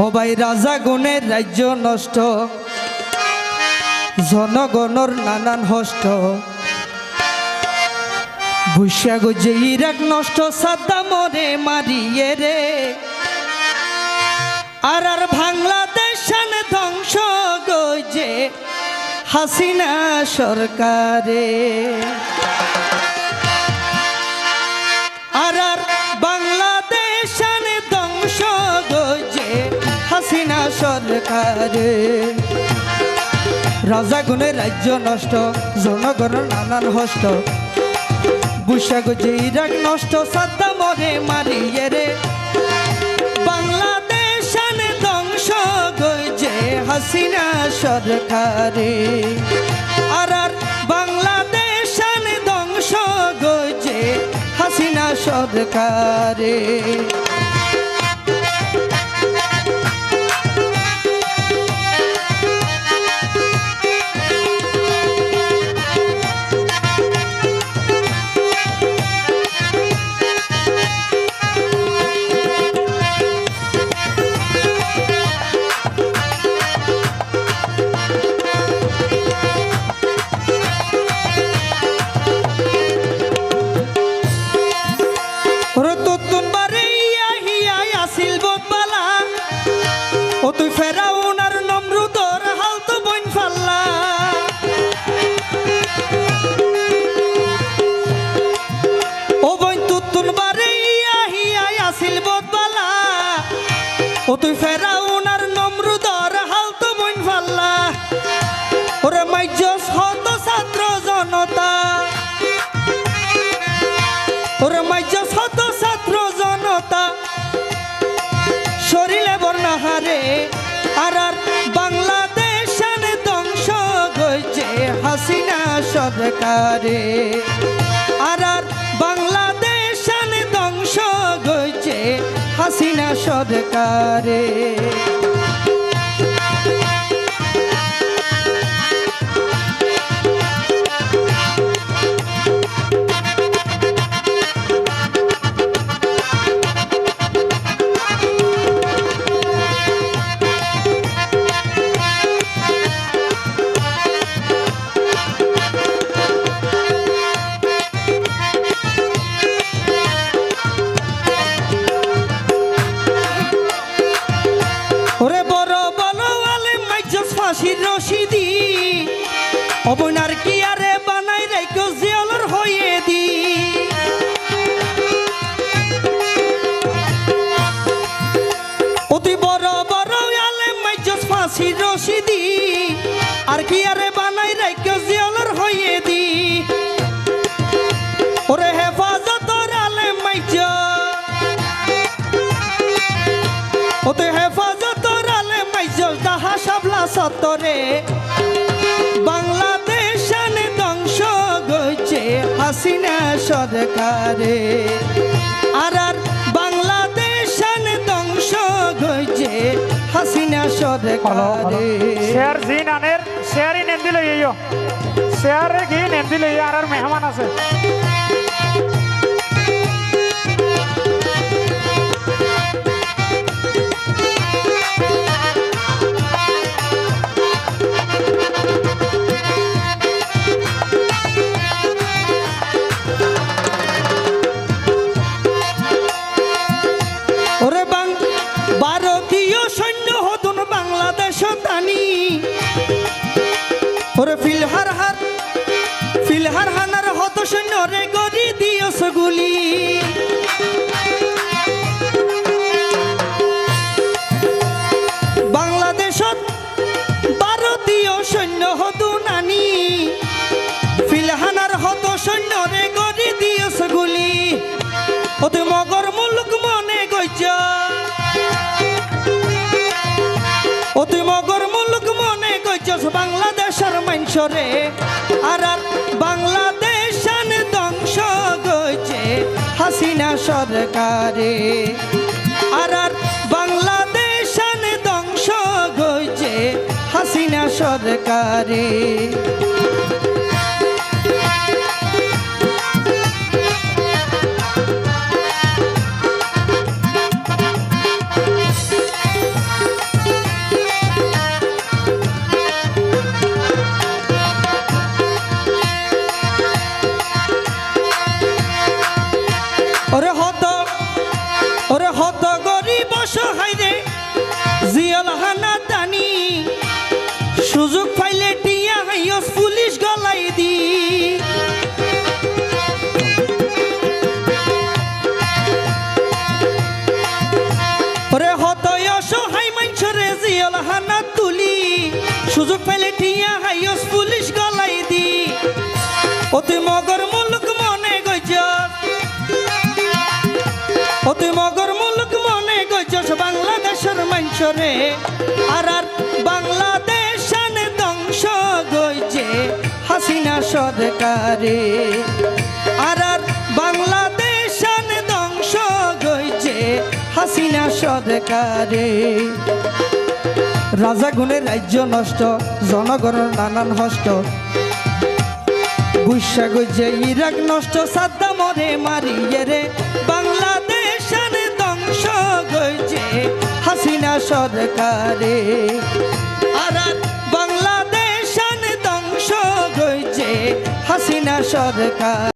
ও ভাই, রাজা গুণের রাজ্য নষ্ট, জনগণর নানান হষ্ট। বৈশাখ যে ইরাক নষ্ট সাদ্দা মরে মারিয়ে রে। আর আর বাংলাদেশ ধ্বংস গজে, হাসিনা সরকারে। সরকারে রাজা গুণের রাজ্য নষ্ট জনগণের নানান হষ্ট। বৈশাখ যে ইরাক নষ্ট সাদ্দা মরে মারিয়ে রে। বাংলাদেশ ধ্বংস গইছে হাসিনা সরকারে। আর আর বাংলাদেশ ধ্বংস গইছে হাসিনা সরকারে। সরকারে। আর আর বাংলাদেশ ধ্বংস গইছে হাসিনা সরকারে। ফাঁসির রশিদি অবনার কি আরে বানাই রাইকো জিয়লর হয়ে দি। অতি বড় বড় আলে মাইজস ফাঁসির রশিদি আর কি সতরে। বাংলাদেশ আনে ধ্বংস গইছে হাসিনা সরকারে। আর আর বাংলাদেশ আনে ধ্বংস গইছে হাসিনা সরকারে। শেয়ার জি নানের শেয়ারই নেন দিলে ইয়ো। শেয়ারে কি নেন দিলে আর আর মেহমান আছে। মাইনসরে আর বাংলাদেশ ধ্বংস গেছে হাসিনা সরকারে। আর বাংলাদেশ ধ্বংস গেছে হাসিনা সরকারে। অসহায় রে, জিয়ল হানা দানি। সুযোগ পাইলে টিয়া হাইয়স পুলিশ গলাই দি। ওরে হতয় অসহায় মাইছরে জিয়ল হানা তুলি। সুযোগ পাইলে টিয়া হাইয়স পুলিশ গলাই দি। অতি মগর আর আর বাংলাদেশ ধ্বংস গইছে হাসিনা সরকারে। আর আর বাংলাদেশ ধ্বংস গইছে হাসিনা সরকারে। রাজা গুণের রাজ্য নষ্ট, জনগণের নানান হষ্ট। বুসা গজে ইরাক নষ্ট সাদ্দা মরে মারিয়ে রে বাংলাদেশ সরকারে। আর বাংলাদেশ ধ্বংস হয়েছে হাসিনা সরকার।